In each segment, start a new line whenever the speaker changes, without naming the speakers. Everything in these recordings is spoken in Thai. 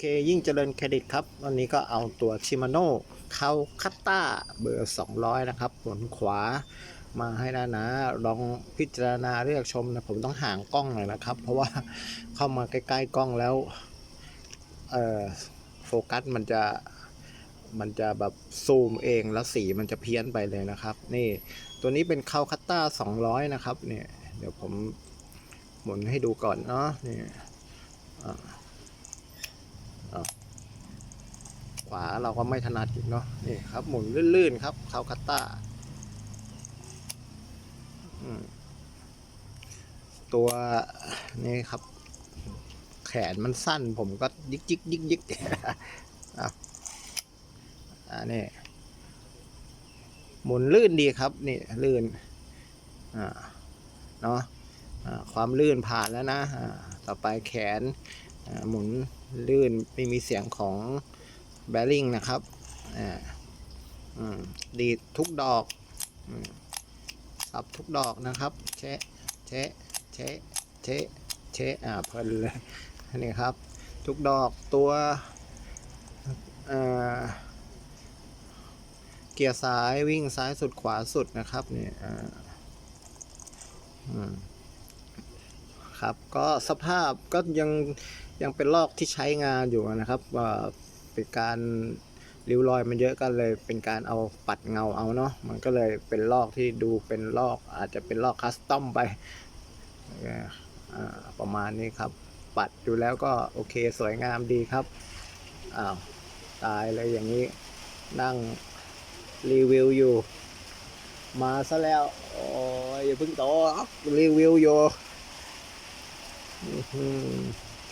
เคยิ่งเจริญเครดิตครับ วันนี้ก็เอาตัวชิมาโน่เข้าคัตต้าเบอร์ 200 นะครับหมุนขวามาให้นะนะ ลองพิจารณาเลือกชมนะ ผมต้องห่างกล้องหน่อยนะครับ เพราะว่าเข้ามาใกล้ๆกล้องแล้วเอ่อโฟกัสมันจะมันจะแบบซูมเองแล้วสีมันจะเพี้ยนไปเลยนะครับ นี่ตัวนี้เป็นเข้าคัตต้า 200 นะครับเนี่ยเดี๋ยวผมหมุนให้ดูก่อนเนาะนี่อ่า ขวาเราก็ไม่ถนัดอีกเนาะนี่ครับ หมุนลื่นๆครับคาคัตตาอืมตัวนี่ครับ แขนมันสั้นผมก็ยิกยิกยิกยิกอะอ่านี่หมุนลื่นดีครับ นี่ลื่นอ่าเนาะความลื่นผ่านแล้วนะ ต่อไปแขน หมุนลื่นไม่มีเสียงของแบริ่งนะครับดีดทุกดอกสับทุกดอกนะครับ เชะเชะเชะเชะเชะอ่าเพลินเลยนี่ครับ ทุกดอกตัวเกียร์ซ้ายวิ่งซ้ายสุดขวาสุดนะครับนี่อ่าอืม ครับ ก็สภาพก็ยังยังเป็นลอกที่ใช้งานอยู่นะครับว่าเป็นการริ้วรอยมันเยอะกันเลยเป็นการเอาปัดเงาเอาเนาะมันก็เลยเป็นลอกที่ดูเป็นลอกอาจจะเป็นลอกคัสตอมไปประมาณนี้ครับ ปัดดูแล้วก็โอเคสวยงามดีครับอ้าวตายเลยอย่างนี้นั่งรีวิวอยู่ มาซะแล้วโอ้ยอย่าเพิ่งโตครับรีวิวอยู่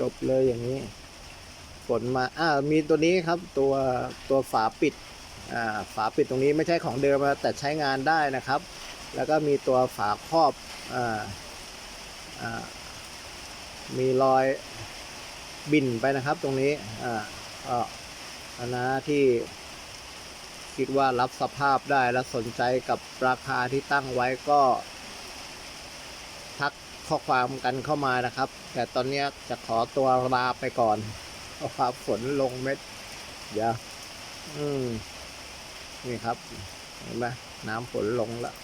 จบเลยอย่างนี้ ฝนมาอ่ามีตัวนี้ครับ ตัวตัวฝาปิด อ่า ฝาปิดตรงนี้ไม่ใช่ของเดิมแต่ใช้งานได้นะครับ แล้วก็มีตัวฝาครอบ อ่า อ่า มีรอยบินไปนะครับ ตรงนี้ อ่าก็อันนะที่คิดว่ารับสภาพได้และสนใจกับราคาที่ตั้งไว้ก็ ข้อความกันเข้ามานะครับ แต่ตอนนี้จะขอตัวลาไปก่อนเพราะว่าฝนลงเม็ดเดี๋ยวอืมนี่ครับเห็นไหมน้ำฝนลงแล้ว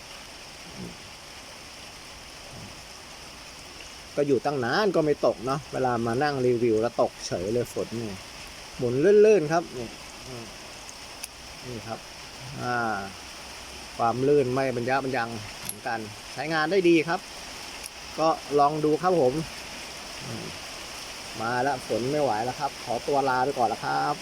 ก็อยู่ตั้งนานก็ไม่ตกเนาะเวลามานั่งรีวิวแล้วตกเฉยเลยฝนนี่หมุนลื่นๆครับนี่นี่ครับอ่าความลื่นไม่บรรยะบรรยังเหมือนกัน ใช้งานได้ดีครับ ก็ลองดูครับผมมมาแล้วฝนไม่ไหวแล้วครับ ขอตัวลาไปก่อนแล้วครับ